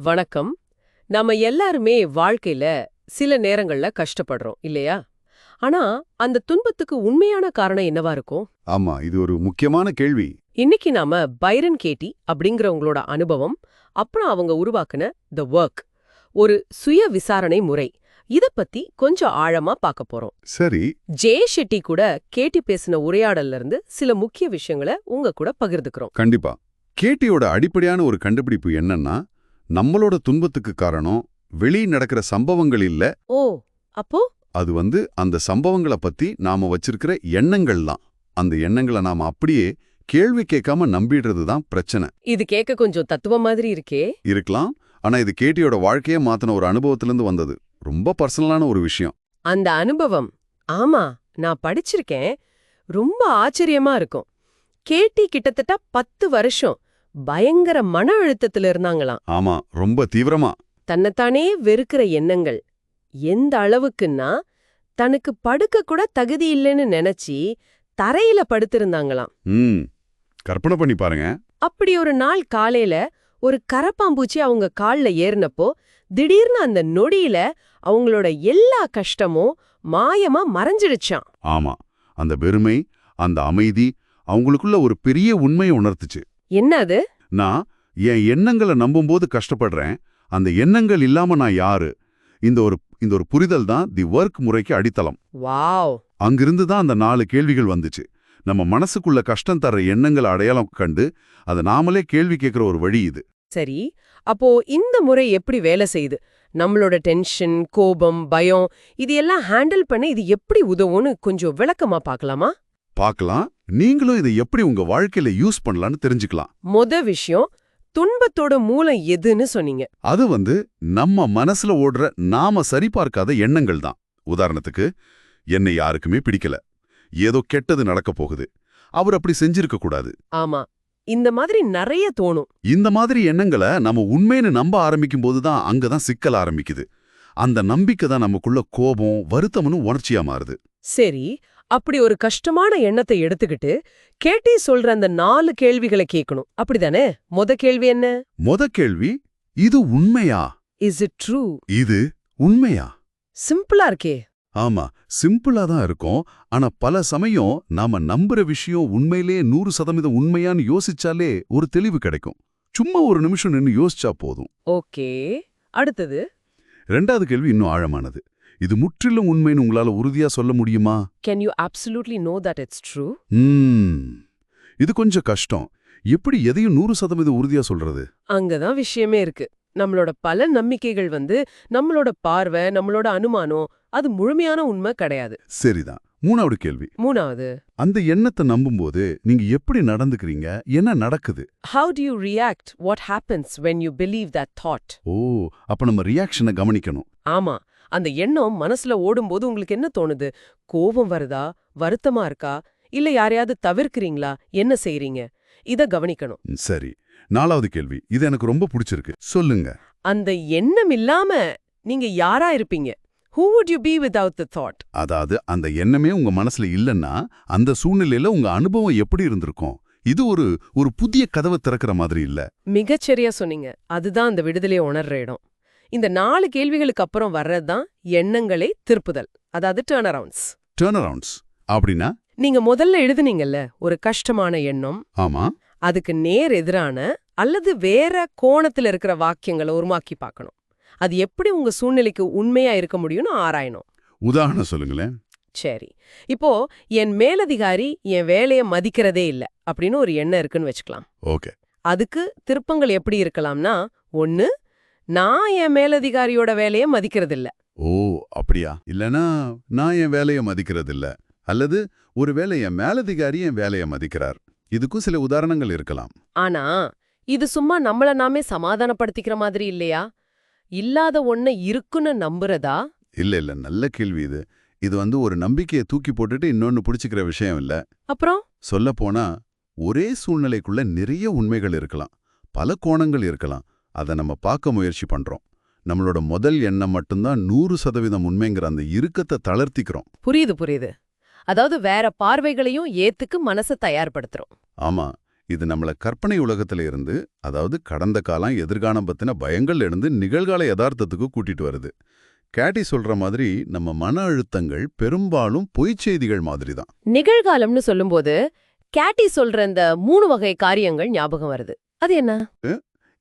வணக்கம். நாம எல்லாருமே வாழ்க்கையில சில நேரங்கள்ல கஷ்டப்படுறோம் இல்லையா? ஆனா அந்த துன்பத்துக்கு உண்மையான காரணம் என்னவா இருக்கும்? ஆமா இது ஒரு முக்கியமான கேள்வி. இன்னைக்கு நாம பைரன் கேட்டி அப்படிங்கிறவங்களோட அனுபவம் அப்புறம் அவங்க உருவாக்குன த ஒர்க் ஒரு சுய விசாரணை முறை. இத பத்தி கொஞ்சம் ஆழமா பார்க்க போறோம். சரி. ஜே ஷெட்டி கூட கேட்டி பேசின உரையாடல்ல இருந்து சில முக்கிய விஷயங்களை உங்க கூட பகிர்ந்துக்கிறோம். கண்டிப்பா. கேட்டியோட அடிப்படையான ஒரு கண்டுபிடிப்பு என்னன்னா நம்மளோட துன்பத்துக்கு காரணம் வெளியே நடக்கிற சம்பவங்கள் இல்ல. ஓ அப்போ? அது வந்து அந்த சம்பவங்களை பத்தி நாம வச்சிருக்கிற எண்ணங்கள் தான். அந்த எண்ணங்களை நாம அப்படியே கேள்வி கேட்காம நம்பிடுறது தான் பிரச்சனை. இது கேட்க கொஞ்சம் தத்துவ மாதிரி இருக்கே. இருக்கலாம். ஆனா இது கேட்டியோட வாழ்க்கையே மாத்தின ஒரு அனுபவத்திலிருந்து வந்தது. ரொம்ப பர்சனலான ஒரு விஷயம். அந்த அனுபவம். ஆமா நான் படிச்சிருக்கேன். ரொம்ப ஆச்சரியமா இருக்கும். கேட்டி கிட்டத்தட்ட பத்து வருஷம். பயங்கர மன அழுத்தத்துல இருந்தாங்களாம். ஆமா ரொம்ப தீவிரமா. தன்னைத்தானே வெறுக்கிற எண்ணங்கள். எந்த அளவுக்குன்னா தனக்கு படுக்க கூட தகுதி இல்லைன்னு நினைச்சி தரையில படுத்திருந்தாங்களாம். கற்பனை பண்ணி பாருங்க. அப்படி ஒரு நாள் காலையில ஒரு கரப்பாம்பூச்சி அவங்க கால்ல ஏறினப்போ திடீர்னு அந்த நொடியில அவங்களோட எல்லா கஷ்டமும் மாயமா மறைஞ்சிடுச்சாம். ஆமா அந்த வெறுமை அந்த அமைதி அவங்களுக்குள்ள ஒரு பெரிய உண்மையை உணர்த்துச்சு. என்ன அது நான் என் எண்ணங்களை நம்பும்போது கஷ்டப்படுறேன். அந்த எண்ணங்கள் இல்லாம நான் யாரு? இந்த ஒரு இந்த ஒரு புரிதல் தான் தி ஒர்க் முறைக்கு அடித்தளம். வாவ். அங்கிருந்து தான் அந்த நாலு கேள்விகள் வந்துச்சு. நம்ம மனசுக்குள்ள கஷ்டம் தர்ற எண்ணங்களை அடையாளம் கண்டு அதை நாமளே கேள்வி கேட்கிற ஒரு வழி இது. சரி அப்போ இந்த முறை எப்படி வேலை செய்யுது நம்மளோட டென்ஷன் கோபம் பயம் இது எல்லாம் ஹேண்டில் பண்ண இது எப்படி உதவும்னு கொஞ்சம் விளக்கமா பார்க்கலாமா? பார்க்கலாம். நீங்களும் இதை எப்படி உங்க வாழ்க்கையில யூஸ் பண்ணலாம்னு தெரிஞ்சுக்கலாம். மொத விஷயம் துன்பத்தோட மூலம் எதுன்னு சொன்னீங்க. அது வந்து நம்ம மனசுல ஓடுற நாம சரிபார்க்காத எண்ணங்கள் தான். உதாரணத்துக்கு என்னை யாருக்குமே பிடிக்கல. ஏதோ கெட்டது நடக்க போகுது. அவர் அப்படி செஞ்சிருக்க கூடாது. ஆமா. இந்த மாதிரி நிறைய தோணும். இந்த மாதிரி எண்ணங்களை நம்ம உண்மைன்னு நம்ப ஆரம்பிக்கும் போது தான் அங்கதான் சிக்கல் ஆரம்பிக்குது. அந்த நம்பிக்கை தான் நமக்குள்ள கோபம் வருத்தம்னு உணர்ச்சியா மாறுது. சரி அப்படி ஒரு கஷ்டமான எண்ணத்தை எடுத்துக்கிட்டு கேட்டி சொல்ற அந்த நாலு கேள்விகளை கேட்கணும் அப்படிதானே? மொத கேள்வி என்ன? மொத கேள்வி இது உண்மையா? இஸ் இட் ட்ரூ இது உண்மையா? சிம்பிளா இருக்கே. ஆமா சிம்பிளா தான் இருக்கும். ஆனா பல சமயம் நாம நம்புற விஷயம் உண்மையிலேயே நூறு சதவீதம் உண்மையான்னு யோசிச்சாலே ஒரு தெளிவு கிடைக்கும். சும்மா ஒரு நிமிஷம் நின்னு யோசிச்சா போதும். ஓகே. அடுத்தது. ரெண்டாவது கேள்வி இன்னும் ஆழமானது. இது முற்றிலும் உண்மைன்னு உங்களால உறுதியா சொல்ல முடியுமா? Can you absolutely no that it's true இது கொஞ்சம் கஷ்டம். எப்படி எதையும் நூறு சதவீதம் உறுதியா சொல்றது? அங்கதான் விஷயமே இருக்கு. நம்மளோட பல நம்பிக்கைகள் வந்து நம்மளோட பார்வை நம்மளோட அனுமானம் அது முழுமையான உண்மை கிடையாது. சரிதான். மூணாவது கேள்வி. மூணாவது. அந்த எண்ணத்தை நம்பும்போது நீங்க எப்படி நடந்துக்கிறீங்க? என்ன நடக்குது? How do you react what happens when you believe that thought ஓ அப்ப நம்ம ரியாக்ஷனை கவனிக்கணும். ஆமா. அந்த எண்ணம் மனசுல ஓடும்போது உங்களுக்கு என்ன தோணுது? கோபம் வருதா? வருத்தமா இருக்கா? இல்ல யாரையாவது தவிர்க்கிறீங்களா? என்ன செய்றீங்க? இத கவனிக்கணும். சரி. நாலாவது கேள்வி. இது எனக்கு ரொம்ப பிடிச்சிருக்கு. சொல்லுங்க. அந்த எண்ணம் இல்லாம நீங்க யாரா இருப்பீங்க? Who would you be without the thought? அதாவது அந்த எண்ணமே உங்க மனசுல இல்லைன்னா அந்த சூழ்நிலையில உங்க அனுபவம் எப்படி இருந்திருக்கும்? இது ஒரு ஒரு புதிய கதவை திறக்கிற மாதிரி இல்ல. மிகச்சரியா சொன்னீங்க. அதுதான் அந்த விடுதலையை உணர்ற இடம். இந்த நாலு கேள்விகளுக்கு அப்புறம் வர்றதுதான் எண்ணங்களை திருப்புதல் அதாவது டேர்ன் அரவுண்ட்ஸ் டேர்ன் அரவுண்ட்ஸ் அப்படின்னா? நீங்க முதல்ல எழுதுனீங்கல்ல ஒரு கஷ்டமான எண்ணம். ஆமா. அதுக்கு நேர் எதிரான அல்லது வேற கோணத்துல இருக்கிற வாக்கியங்களை உருவாக்கி பார்க்கணும். அது எப்படி உங்க சூழ்நிலைக்கு உண்மையா இருக்க முடியும்னு ஆராயணும். உதாரணம் சொல்லுங்களேன். சரி. இப்போ என் மேலதிகாரி என் வேலைய மதிக்கிறதே இல்ல அப்படின்னு ஒரு எண்ணம் இருக்குன்னு வச்சுக்கலாம். ஓகே. அதுக்கு திருப்பங்கள் எப்படி இருக்கலாம்னா ஒன்னு நான் என் மேலதிகாரியோட வேலைய மதிக்கிறதில்ல. ஓ அப்படியா? இல்லனா நான் என் வேலையை மதிக்கிறது இல்ல அல்லது ஒருவேளை என் மேலதிகாரி என் வேலையை மதிக்கிறார். இதுக்கும் சில உதாரணங்கள் இருக்கலாம். ஆனா இது சும்மா நம்மள நாமே சமாதானப்படுத்திக்கிற மாதிரி இல்லையா? இல்லாத ஒண்ண இருக்குன்னு நம்புறதா? இல்ல இல்ல. நல்ல கேள்வி இது. இது வந்து ஒரு நம்பிக்கையை தூக்கி போட்டுட்டு இன்னொன்னு பிடிச்சிக்கிற விஷயம் இல்ல. அப்புறம்? சொல்ல போனா ஒரே சூழ்நிலைக்குள்ள நிறைய உண்மைகள் இருக்கலாம். பல கோணங்கள் இருக்கலாம். அதை நம்ம பார்க்க முயற்சி பண்றோம். நம்மளோட முதல் எண்ணம் மட்டும்தான் நூறு சதவீதம் உண்மைங்கிற அந்த இறுக்கத்தை தளர்த்திக்கிறோம். புரியுது புரியுது. அதாவது வேற பார்வைகளையும் ஏத்துக்கு மனச தயார்படுத்துறோம். ஆமா. இது நம்மள கற்பனை உலகத்துல இருந்து அதாவது கடந்த காலம் எதிர்காலம் பத்தின பயங்கள் இருந்து நிகழ்கால யதார்த்தத்துக்கு கூட்டிட்டு வருது. கேட்டி சொல்ற மாதிரி நம்ம மன அழுத்தங்கள் பெரும்பாலும் பொய்ச் செய்திகள் மாதிரி தான் நிகழ்காலம்னு சொல்லும்போது கேட்டி சொல்ற இந்த மூணு வகை காரியங்கள் ஞாபகம் வருது. அது என்ன?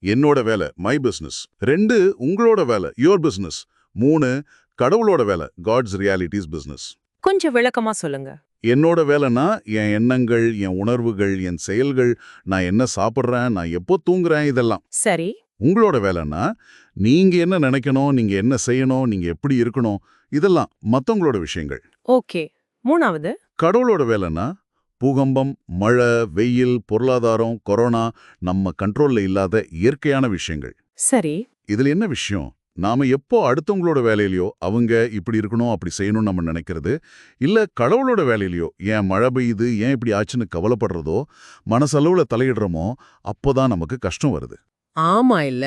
என்னோட வேலை மை பிசினஸ் ரெண்டு உங்களோட வேலை யோர் பிசினஸ் மூணு கடவுளோட வேலை காட்ஸ் ரியாலிட்டிஸ் பிசினஸ் கொஞ்சம் விளக்கமா சொல்லுங்க. என்னோட வேலைனா என் எண்ணங்கள் என் உணர்வுகள் என் செயல்கள் நான் என்ன சாப்பிட்றேன் நான் எப்போ தூங்குறேன் இதெல்லாம். சரி. உங்களோட வேலைன்னா நீங்க என்ன நினைக்கணும் நீங்க என்ன செய்யணும் நீங்க எப்படி இருக்கணும் இதெல்லாம் மத்தவங்களோட விஷயங்கள். ஓகே. மூணாவது? கடவுளோட வேலைன்னா பூகம்பம் மழை வெயில் பொருளாதாரம் கொரோனா நம்ம கண்ட்ரோல்ல இல்லாத இயற்கையான விஷயங்கள். சரி. இதுல என்ன விஷயம்? நாம எப்போ அடுத்தவங்களோட வேலையிலயோ அவங்க இப்படி இருக்கணும் அப்படி செய்யணும்னு நம்ம நினைக்கிறது? இல்ல கடவுளோட வேலையிலயோ ஏன் மழை பெய்யுது ஏன் இப்படி ஆச்சுன்னு கவலைப்படுறதோ மனசளவுல தலையிடுறோமோ அப்போதான் நமக்கு கஷ்டம் வருது. ஆமா இல்ல.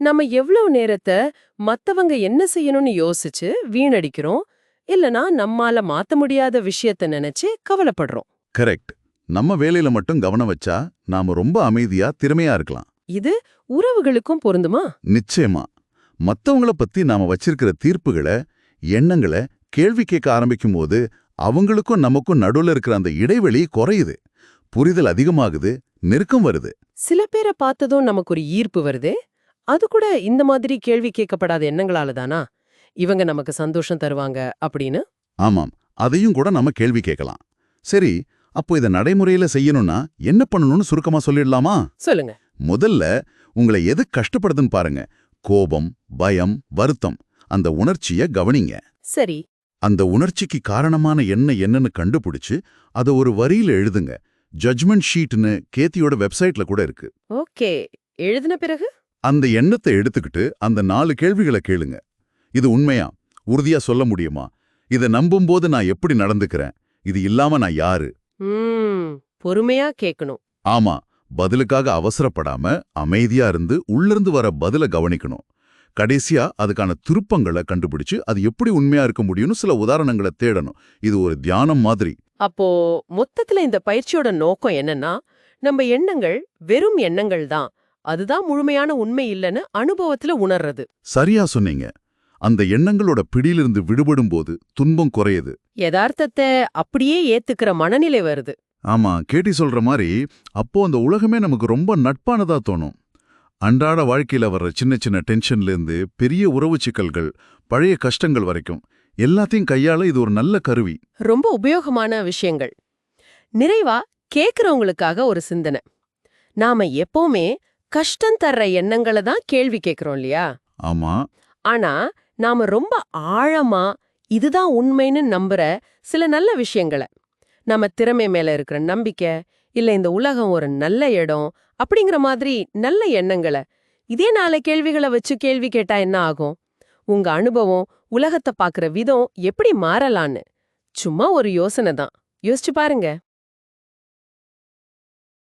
நம்ம எவ்வளவு நேரத்தை மத்தவங்க என்ன செய்யணும்னு யோசிச்சு வீணடிக்கிறோம் இல்லனா நம்மால மாத்த முடியாத விஷயத்த நினைச்சு கவலைப்படுறோம். கரெக்ட் நம்ம வேலையில மட்டும் கவனம் வச்சா நாம ரொம்ப அமைதியா திறமையா இருக்கலாம். இது உறவுகளுக்கும் பொருந்துமா? நிச்சயமா. மத்தவங்கள பத்தி நாம வச்சிருக்கிற தீர்ப்புகளை எண்ணங்களை கேள்வி கேட்க ஆரம்பிக்கும் போது அவங்களுக்கும் நமக்கும் நடுவுல இருக்கிற அந்த இடைவெளி குறையுது. புரிதல் அதிகமாகுது நெருக்கம் வருது. சில பேரை பார்த்ததும் நமக்கு ஒரு ஈர்ப்பு வருதே. அது கூட இந்த மாதிரி கேள்வி கேட்கப்படாத எண்ணங்களால தானா? இவங்க நமக்கு சந்தோஷம் தருவாங்க அப்படின்னு? ஆமாம். அதையும் கூட நம்ம கேள்வி கேட்கலாம். சரி அப்போ இதை நடைமுறையில செய்யணும்னா என்ன பண்ணணும்னு சுருக்கமா சொல்லிடலாமா? சொல்லுங்க. முதல்ல உங்களை எது கஷ்டப்படுதுன்னு பாருங்க. கோபம் பயம் வருத்தம். அந்த உணர்ச்சிய கவனிங்க. சரி. அந்த உணர்ச்சிக்கு காரணமான என்ன என்னன்னு கண்டுபிடிச்சு அதை ஒரு வரியில எழுதுங்க. ஜட்ஜ்மெண்ட் ஷீட்னு கேத்தியோட வெப்சைட்ல கூட இருக்கு. ஓகே. எழுதின பிறகு? அந்த எண்ணத்தை எடுத்துக்கிட்டு அந்த நாலு கேள்விகளை கேளுங்க. இது உண்மையா? உறுதியா சொல்ல முடியுமா? இதை நம்பும்போது நான் எப்படி நடந்துக்கிறேன்? இது இல்லாம நான் யாரு? பொறுமையா கேட்கணும் ஆமா பதிலுக்காக அவசரப்படாம அமைதியா இருந்து உள்ளிருந்து வர பதில கவனிக்கணும். கடைசியா அதுக்கான திருப்பங்களை கண்டுபிடிச்சு அது எப்படி உண்மையா இருக்க முடியும்னு சில உதாரணங்களை தேடணும். இது ஒரு தியானம் மாதிரி. அப்போ மொத்தத்துல இந்த பயிற்சியோட நோக்கம் என்னன்னா நம்ம எண்ணங்கள் வெறும் எண்ணங்கள் தான். அதுதான் முழுமையான உண்மை இல்லைன்னு அனுபவத்துல உணர்றது. சரியா சொன்னீங்க. அந்த எண்ணங்களோட பிடியிலிருந்து விடுபடும் போது துன்பம் குறையுது. யதார்த்தத்தை அப்படியே ஏத்துக்கிற மனநிலை வருது. ஆமா கேட்டி சொல்ற மாதிரி அப்போ அந்த உலகமே நமக்கு ரொம்ப நட்பானதா தோணும். அன்றாட வாழ்க்கையில வர்ற சின்ன சின்ன டென்ஷன்ல இருந்து பெரிய உறவு சிக்கல்கள் பழைய கஷ்டங்கள் வரைக்கும் எல்லாத்தையும் கையாள இது ஒரு நல்ல கருவி. ரொம்ப உபயோகமான விஷயங்கள். நிறைவா கேக்குறவங்களுக்காக ஒரு சிந்தனை. நாம எப்பவுமே கஷ்டம் தர்ற எண்ணங்களை தான் கேள்வி கேக்குறோம் இல்லையா? ஆமா. ஆனா நாம ரொம்ப ஆழமா இதுதான் உண்மைன்னு நம்புற சில நல்ல விஷயங்களை. நம்ம திறமை மேல இருக்கிற நம்பிக்கை இல்ல இந்த உலகம் ஒரு நல்ல இடம் அப்படிங்கிற மாதிரி நல்ல எண்ணங்களை. இதே நாளை கேள்விகளை வச்சு கேள்வி கேட்டா என்ன ஆகும்? உங்க அனுபவம் உலகத்தை பாக்குற விதம் எப்படி மாறலான்னு. சும்மா ஒரு யோசனை தான். யோசிச்சு பாருங்க.